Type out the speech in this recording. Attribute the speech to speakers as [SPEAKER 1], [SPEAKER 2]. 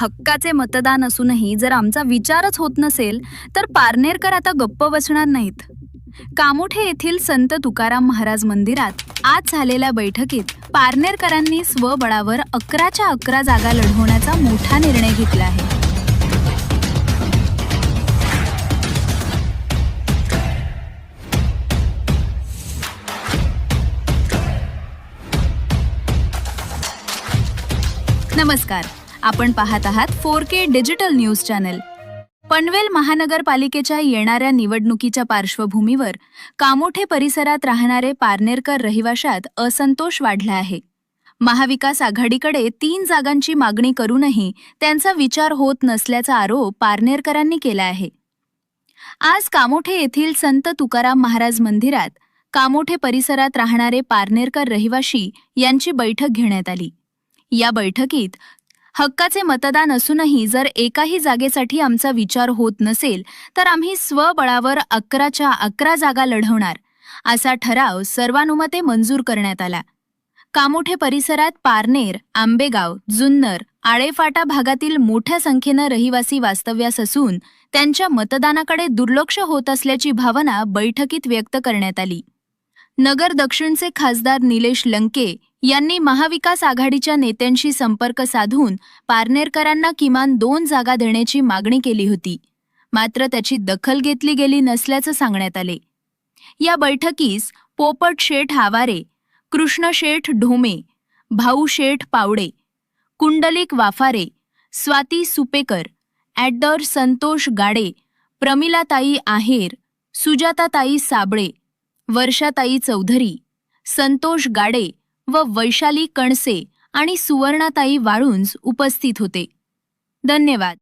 [SPEAKER 1] हक्काचे मतदान असूनही जर आमचा विचारच होत नसेल तर पारनेरकर आता गप्प बसणार नाहीत. कामोठे येथील संत तुकाराम महाराज मंदिरात आज झालेल्या बैठकीत पारनेरकरांनी स्वबळावर अकराच्या अकरा जागा लढवण्याचा मोठा निर्णय घेतला आहे. नमस्कार. आपण पाहत आहात four K digital news channel. Panvel महानगरपालिकेच्या येणाऱ्या निवडणुकीच्या पार्श्वभूमीवर कामोठे परिसरात राहणारे पारनेरकर रहिवाशात असंतोष वाढला आहे. महाविकास आघाडीकडे तीन जागांची मागणी करूनही त्यांचा विचार होत नसल्याचा आरोप पारनेरकरांनी केला आहे. आज कामोठे येथील संत तुकाराम महाराज मंदिरात कामोठे परिसरात राहणारे पारनेरकर रहिवाशी यांची बैठक घेण्यात आली. या बैठकीत हक्काचे मतदान असूनही जर एकाही जागेसाठी आमचा विचार होत नसेल तर आम्ही स्वबळावर अकराच्या अकरा जागा लढवणार असा ठराव सर्वानुमते मंजूर करण्यात आला. कामोठे परिसरात पारनेर आंबेगाव जुन्नर आळेफाटा भागातील मोठ्या संख्येनं रहिवासी वास्तव्यास असून त्यांच्या मतदानाकडे दुर्लक्ष होत असल्याची भावना बैठकीत व्यक्त करण्यात आली. नगर दक्षिणचे खासदार निलेश लंके यांनी महाविकास आघाडीच्या नेत्यांशी संपर्क साधून पारनेरकरांना किमान दोन जागा देण्याची मागणी केली होती. मात्र त्याची दखल घेतली गेली नसल्याचं सांगण्यात आले. या बैठकीस पोपट शेठ हावारे कृष्ण शेठ ढोमे भाऊ शेठ पावडे कुंडलिक वाफारे स्वाती सुपेकर ॲडर संतोष गाडे प्रमिलाताई आहेर सुजाताताई साबळे वर्षाताई चौधरी संतोष गाडे व वैशाली कणसे आणि सुवर्णाताई वाळुंज उपस्थित होते. धन्यवाद.